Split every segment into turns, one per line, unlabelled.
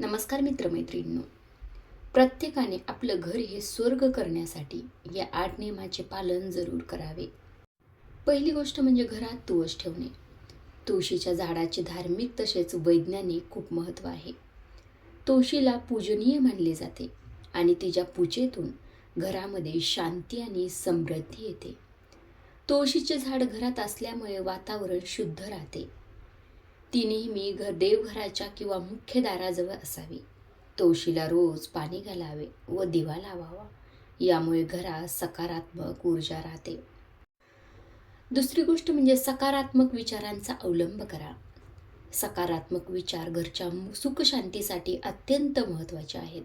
नमस्कार मित्रमैत्रिणींनो. प्रत्येकाने आपलं घर हे स्वर्ग करण्यासाठी या आठ नियमाचे पालन जरूर करावे. पहिली गोष्ट म्हणजे घरात तुळस ठेवणे. तुळशीच्या झाडाचे धार्मिक तसेच वैज्ञानिक खूप महत्त्व आहे. तुळशीला पूजनीय मानले जाते आणि तिच्या पूजेतून घरामध्ये शांती आणि समृद्धी येते. तुळशीचे झाड घरात असल्यामुळे वातावरण शुद्ध राहते. ती नेहमी घर देवघराच्या किंवा मुख्य दाराजवळ असावी. तुळशीला रोज पाणी घालावे व दिवा लावावा. यामुळे घरात सकारात्मक ऊर्जा राहते. दुसरी गोष्ट म्हणजे सकारात्मक विचारांचा अवलंब करा. सकारात्मक विचार घरच्या सुखशांतीसाठी अत्यंत महत्त्वाचे आहेत.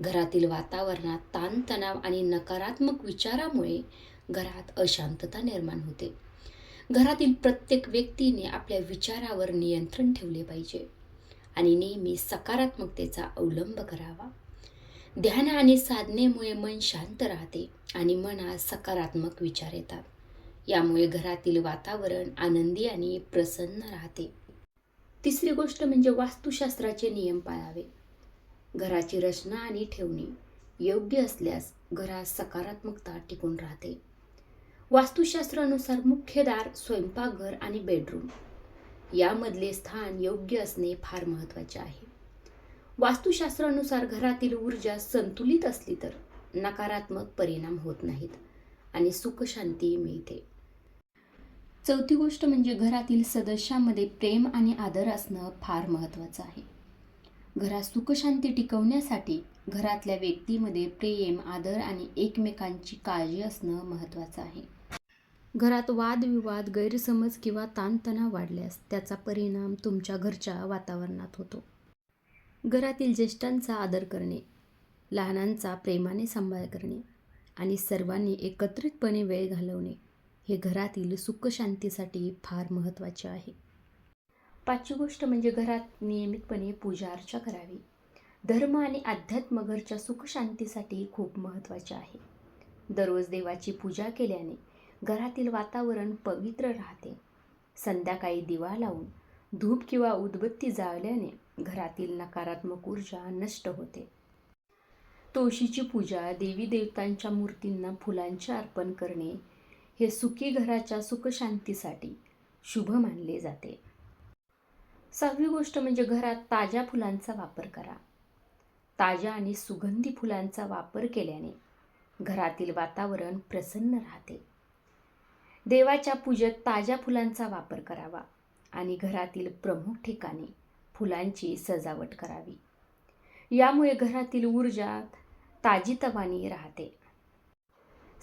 घरातील वातावरणात ताणतणाव आणि नकारात्मक विचारामुळे घरात अशांतता निर्माण होते. घरातील प्रत्येक व्यक्तीने आपल्या विचारावर नियंत्रण ठेवले पाहिजे आणि नेहमी सकारात्मकतेचा अवलंब करावा. ध्यान आणि साधनेमुळे मन शांत राहते आणि मनात सकारात्मक विचार येतात. यामुळे घरातील वातावरण आनंदी आणि प्रसन्न राहते. तिसरी गोष्ट म्हणजे वास्तुशास्त्राचे नियम पाळावे. घराची रचना आणि ठेवणे योग्य असल्यास घरात सकारात्मकता टिकून राहते. वास्तुशास्त्रानुसार मुख्य दार स्वयंपाकघर आणि बेडरूम यामधले स्थान योग्य असणे फार महत्त्वाचे आहे. वास्तुशास्त्रानुसार घरातील ऊर्जा संतुलित असली तर नकारात्मक परिणाम होत नाहीत आणि सुखशांती मिळते. चौथी गोष्ट म्हणजे घरातील सदस्यांमध्ये प्रेम आणि आदर असणं फार महत्त्वाचं आहे. घरात सुखशांती टिकवण्यासाठी घरातल्या व्यक्तीमध्ये प्रेम आदर आणि एकमेकांची काळजी असणं महत्त्वाचं आहे. घरात वादविवाद गैरसमज किंवा ताणतणाव वाढल्यास त्याचा परिणाम तुमच्या घरच्या वातावरणात होतो. घरातील ज्येष्ठांचा आदर करणे लहानांचा प्रेमाने सांभाळ करणे आणि सर्वांनी एकत्रितपणे वेळ घालवणे हे घरातील सुखशांतीसाठी फार महत्त्वाचे आहे. पाचवी गोष्ट म्हणजे घरात नियमितपणे पूजा अर्चा करावी. धर्म आणि अध्यात्म घरच्या सुखशांतीसाठी खूप महत्त्वाचे आहे. दररोज देवाची पूजा केल्याने घरातील वातावरण पवित्र राहते. संध्याकाळी दिवा लावून धूप किंवा उदबत्ती जाळल्याने घरातील नकारात्मक ऊर्जा नष्ट होते. तुळशीची पूजा देवी देवतांच्या मूर्तींना फुलांचे अर्पण करणे हे सुखी घराच्या सुखशांतीसाठी शुभ मानले जाते. सहावी गोष्ट म्हणजे घरात ताज्या फुलांचा वापर करा. ताज्या आणि सुगंधी फुलांचा वापर केल्याने घरातील वातावरण प्रसन्न राहते. देवाच्या पूजेत ताज्या फुलांचा वापर करावा आणि घरातील प्रमुख ठिकाणी फुलांची सजावट करावी. यामुळे घरातील ऊर्जा ताजीतवानी राहते.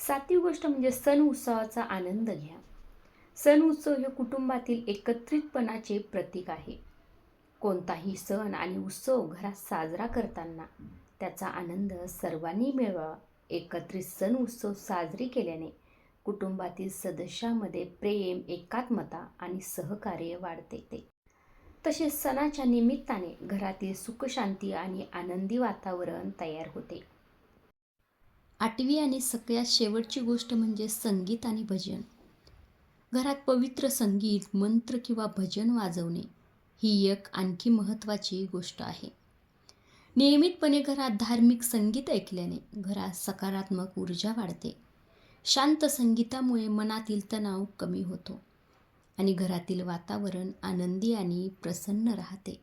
सातवी गोष्ट म्हणजे सण उत्सवाचा आनंद घ्या. सण उत्सव हे कुटुंबातील एकत्रितपणाचे प्रतीक आहे. कोणताही सण आणि उत्सव घरात साजरा करताना त्याचा आनंद सर्वांनी मिळवा. एकत्रित सण उत्सव साजरी केल्याने कुटुंबातील सदस्यामध्ये प्रेम एकात्मता आणि सहकार्य वाढते ते. तसेच सणाच्या निमित्ताने घरातील सुखशांती आणि आनंदी वातावरण तयार होते. आठवी आणि सगळ्यात शेवटची गोष्ट म्हणजे संगीत आणि भजन. घरात पवित्र संगीत मंत्र किंवा भजन वाजवणे ही एक आणखी महत्त्वाची गोष्ट आहे. नियमितपणे घरात धार्मिक संगीत ऐकल्याने घरात सकारात्मक ऊर्जा वाढते. शांत संगीतामुळे मनातील तणाव कमी होतो आणि घरातील वातावरण आनंदी आणि प्रसन्न राहते.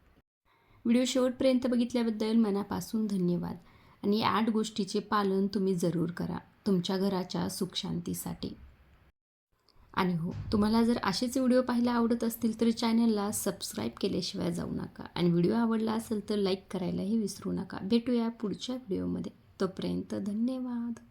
व्हिडिओ शेवटपर्यंत बघितल्याबद्दल मनापासून धन्यवाद. आणि या आठ गोष्टीचे पालन तुम्ही जरूर करा तुमच्या घराच्या सुखशांतीसाठी. आणि हो तुम्हाला जर असेच व्हिडिओ पाहायला आवडत असतील तर चॅनलला सबस्क्राईब केल्याशिवाय जाऊ नका. आणि व्हिडिओ आवडला असेल तर लाईक करायलाही विसरू नका. भेटूया पुढच्या व्हिडिओमध्ये. तोपर्यंत धन्यवाद.